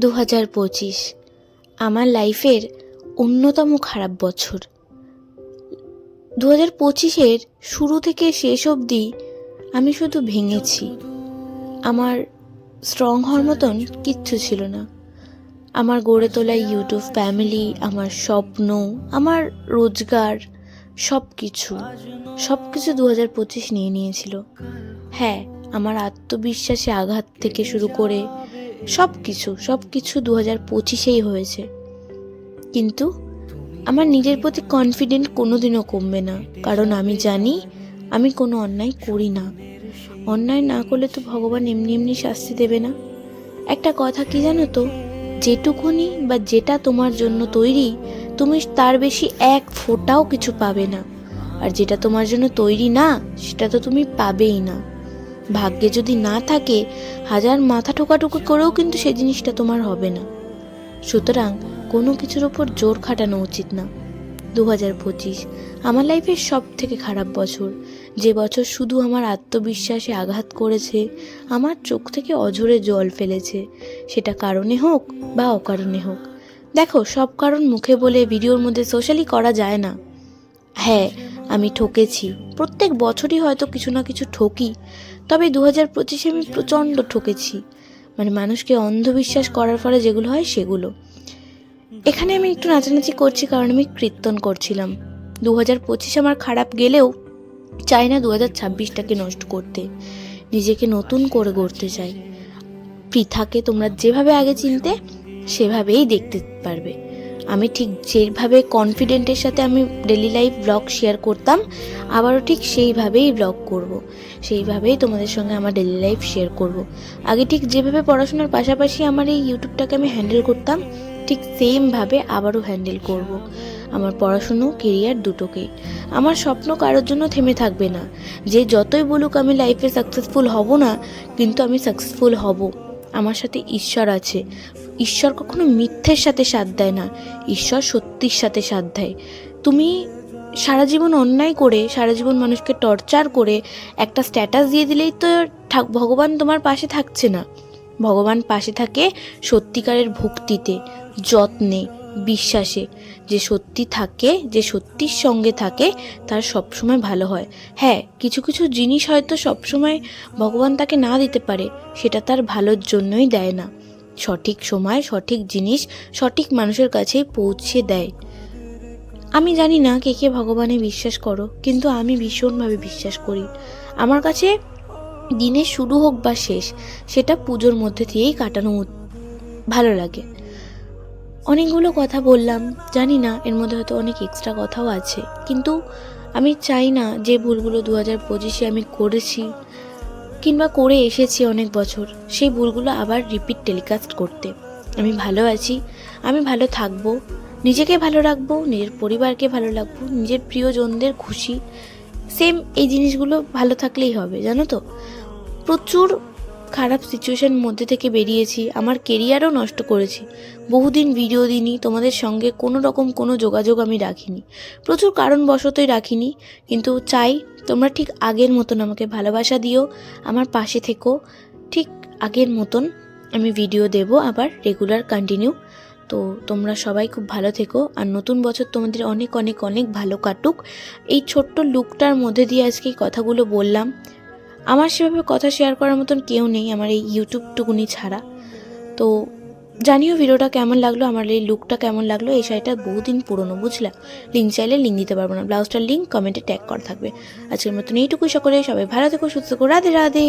দু হাজার পঁচিশ। আমার লাইফের অন্যতম খারাপ বছর। দু হাজার পঁচিশের শুরু থেকে শেষ অবধি আমি শুধু ভেঙেছি। আমার স্ট্রং হওয়ার মতন কিচ্ছু ছিল না। আমার গড়ে তোলা ইউটিউব ফ্যামিলি আমার স্বপ্ন, আমার রোজগার সব কিছু সব কিছু দু হাজার পঁচিশ নিয়ে নিয়েছিল। হ্যাঁ আমার আত্মবিশ্বাসে আঘাত থেকে শুরু করে সব কিছু সব কিছু দু হাজার পঁচিশেই হয়েছে। কিন্তু আমার নিজের প্রতি কনফিডেন্ট কোনোদিনও কমবে না। কারণ আমি জানি, আমি কোনো অন্যায় করি না। অন্যায় না করলে তো ভগবান এমনি এমনি শাস্তি দেবে না। একটা কথা কি জানো তো? যেটুকুনি বা যেটা তোমার জন্য তৈরি, তুমি তার বেশি এক ফোঁটাও কিছু পাবে না। আর যেটা তোমার জন্য তৈরি না, সেটা তো তুমি পাবেই না। ভাগ্যে যদি না থাকে, হাজার মাথা ঠোকাটুকি করেও কিন্তু সে জিনিসটা তোমার হবে না। সুতরাং কোনো কিছুর ওপর জোর খাটানো উচিত না। দু হাজার পঁচিশ, আমার লাইফের সব থেকে খারাপ বছর। যে বছর শুধু আমার আত্মবিশ্বাসে আঘাত করেছে, আমার চোখ থেকে অঝরে জল ফেলেছে। সেটা কারণে হোক বা অকারণে হোক। দেখো, সব কারণ মুখে বলে ভিডিওর মধ্যে সোশ্যালি করা যায় না। হ্যাঁ আমি ঠকেছি। প্রত্যেক বছরই হয়তো কিছু না কিছু ঠকি। তবে দু হাজার পঁচিশে আমি প্রচণ্ড ঠকেছি। মানে মানুষকে অন্ধবিশ্বাস করার ফলে যেগুলো হয় সেগুলো। এখানে আমি একটু নাচানাচি করছি কারণ আমি কীর্তন করছিলাম। দু হাজার পঁচিশ আমার খারাপ গেলেও চাই না দু হাজার ছাব্বিশটাকে নষ্ট করতে। নিজেকে নতুন করে গড়তে চাই। পৃথাকে তোমরা যেভাবে আগে চিনতে, সেভাবেই দেখতে পারবে। আমি ঠিক যেভাবে কনফিডেন্টের সাথে আমি ডেলি লাইফ ব্লগ শেয়ার করতাম, আবারও ঠিক সেইভাবেই ব্লগ করব। সেইভাবেই তোমাদের সঙ্গে আমার ডেলি লাইফ শেয়ার করব। আগে ঠিক যেভাবে পড়াশোনার পাশাপাশি আমার এই ইউটিউবটাকে আমি হ্যান্ডেল করতাম, ঠিক সেমভাবে আবারও হ্যান্ডেল করব। আমার পড়াশুনো কেরিয়ার দুটোকেই আমার স্বপ্ন কারোর জন্য থেমে থাকবে না যে যতই বলুক আমি লাইফে সাকসেসফুল হব না, কিন্তু আমি সাকসেসফুল হব আমার সাথে ঈশ্বর আছে। ঈশ্বর কখনো মিথ্যের সাথে সাথ দেয় না। ঈশ্বর সত্যির সাথে সাথ দেয়। তুমি সারা জীবন অন্যায় করে, সারা জীবন মানুষকে টর্চার করে একটা স্ট্যাটাস দিয়ে দিলেই তো ভগবান তোমার পাশে থাকছে না। ভগবান পাশে থাকে সত্যিকারের ভক্তিতে, যত্নে বিশ্বাসে। যে সত্যি থাকে, যে সত্যির সঙ্গে থাকে, তার সবসময় ভালো হয়। হ্যাঁ কিছু কিছু জিনিস হয়তো সবসময় ভগবান তাকে না দিতে পারে, সেটা তার ভালোর জন্যই দেয় না। সঠিক সময়, সঠিক জিনিস, সঠিক মানুষের কাছেই পৌঁছে দেয়। আমি জানি না কে কে ভগবানে বিশ্বাস করো, কিন্তু আমি ভীষণভাবে বিশ্বাস করি। আমার কাছে দিনের শুরু হোক বা শেষ, সেটা পুজোর মধ্যে দিয়েই কাটানো ভালো লাগে। অনেকগুলো কথা বললাম, জানি না, এর মধ্যে হয়তো অনেক এক্সট্রা কথাও আছে। কিন্তু আমি চাই না যে ভুলগুলো দু হাজার পঁচিশে আমি করেছি কিংবা করে এসেছি অনেক বছর, সেই ভুলগুলো আবার রিপিট টেলিকাস্ট করতে। আমি ভালো আছি, আমি ভালো থাকব, নিজেকে ভালো রাখব, নিজের পরিবারকে ভালো রাখব, নিজের প্রিয়জনদের খুশি। সেম এই জিনিসগুলো ভালো থাকলেই হবে, জানো তো? প্রচুর খারাপ সিচুয়েশন মধ্যে থেকে বেরিয়েছি, আমার কেরিয়ারও নষ্ট করেছি। বহুদিন ভিডিও দিইনি, তোমাদের সঙ্গে কোনো রকম কোনো যোগাযোগ আমি রাখিনি। প্রচুর কারণবশতই রাখিনি, কিন্তু চাই তোমরা ঠিক আগের মতন আমাকে ভালোবাসা দিও, আমার পাশে থেকো। ঠিক আগের মতন আমি ভিডিও দেব আবার রেগুলার কন্টিনিউ তো তোমরা সবাই খুব ভালো থেকো, আর নতুন বছর তোমাদের অনেক অনেক অনেক ভালো কাটুক। এই ছোট্ট লুকটার মধ্যে দিয়ে আজকে কথাগুলো বললাম। আমার সেভাবে কথা শেয়ার করার মতন কেউ নেই আমার এই ইউটিউবটুকুনি ছাড়া। তো জানিও ভিডিওটা কেমন লাগল, আমার এই লুকটা কেমন লাগল, এই শাড়িটা বহুদিন পুরনো, বুঝলা? লিঙ্ক চাইলে লিঙ্ক দিতে পারব না ব্লাউজটার লিঙ্ক কমেন্টে ট্যাগ করা থাকবে। আজকের মতন এইটুকুই, সকলে সবাই ভালো থেকো, সুস্থ থেকো, রাধে রাধে।